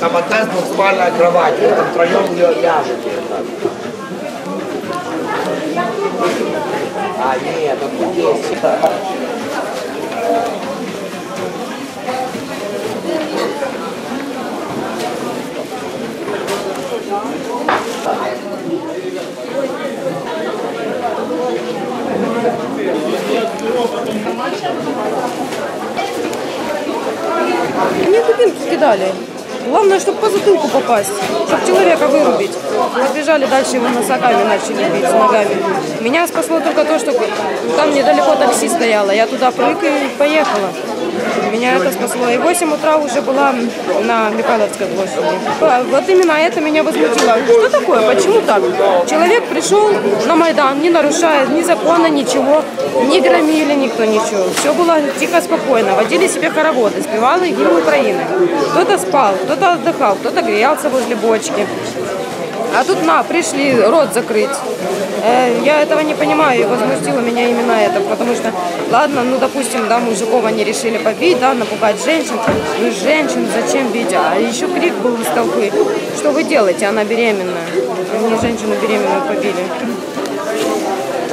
Там одна двухспальная кровать, вы там втроем лё- ляжете. А, нет, тут есть. Мне дубинки кидали. Главное, чтобы по затылку попасть, чтобы человека вырубить. Побежали дальше, его носоками начали бить, ногами. Меня спасло только то, что там недалеко такси стояло. Я туда прыг и поехала. Меня это спасло. И в 8 утра уже была на Михайловской площади. Вот именно это меня возмутило. Что такое? Почему так? Человек пришел на Майдан, не нарушая ни закона, ничего, не громили никто ничего. Все было тихо, спокойно. Водили себе хороводы, спевали гимн Украины. Кто-то спал, кто-то отдыхал, кто-то грелся возле бочки. А тут на, пришли рот закрыть. Э, я этого не понимаю, и возмутило меня именно это, потому что, ладно, ну, допустим, да, мужиков они решили побить, да, напугать женщин. Вы женщин зачем бить? А еще крик был из толпы. Что вы делаете? Она беременная. Они женщину беременную побили.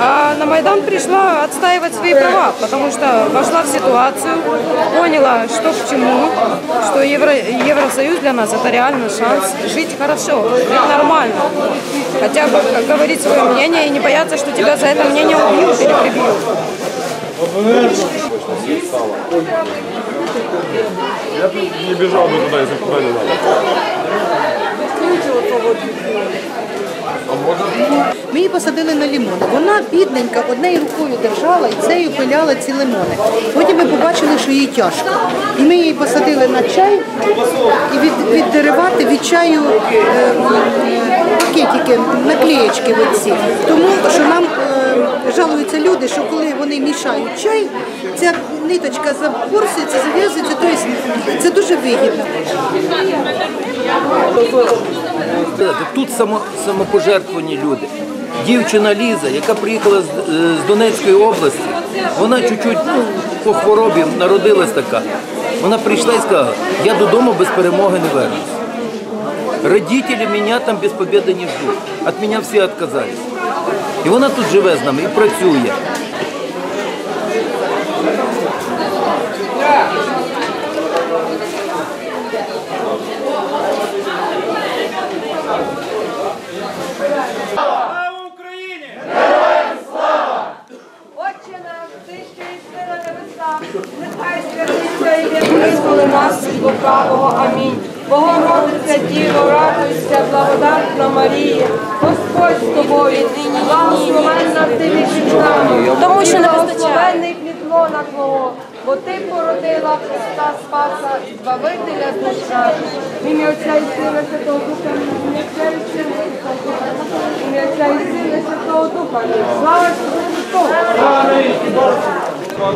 А на Майдан пришла отстаивать свои права, потому что вошла в ситуацию, поняла, что к чему, что Евро, Евросоюз для нас это реально шанс жить хорошо, жить нормально. Хотя бы говорить свое мнение и не бояться, что тебя за это мнение убьют или прибьют. Я бы не бежал бы туда, если бы туда не надо. Ми її посадили на лімони. Вона бідненька однією рукою держала і цею пиляла ці лимони. Потім ми побачили, що їй тяжко. І ми її посадили на чай і від, віддеревати від чаю е, пакетики, наклеєчки оці. Тому що нам е, жалуються люди, що коли вони мішають чай, ця ниточка запорсується, зав'язується, тобто це дуже вигідно. Тут само, самопожертвовані люди. Дівчина Ліза, яка приїхала з, е, з Донецької області, вона чуть-чуть ну, по хворобі народилась така. Вона прийшла і сказала, я додому без перемоги не вернусь. Родители меня там без победы не ждут. От меня всі отказались. І вона тут живе з нами і працює. Отче наш, ти що єси на небесах, нехай святиться ім'я Визволи нас від лукавого. Амінь. Богородиця Діво, радуйся, благодатна Марія, Господь з тобою, нині благословенна ти між жінками, Тому що і не благословенний плід лона Твого, бо ти породила Христа Спаса і Збавителя з душ наших. В ім'я Отця і Сина Святого Духа, ім'я Отця і Сина Святого Духа, ім'я Отця і Сина Святого Духа. Слава Христу! Ого, ого,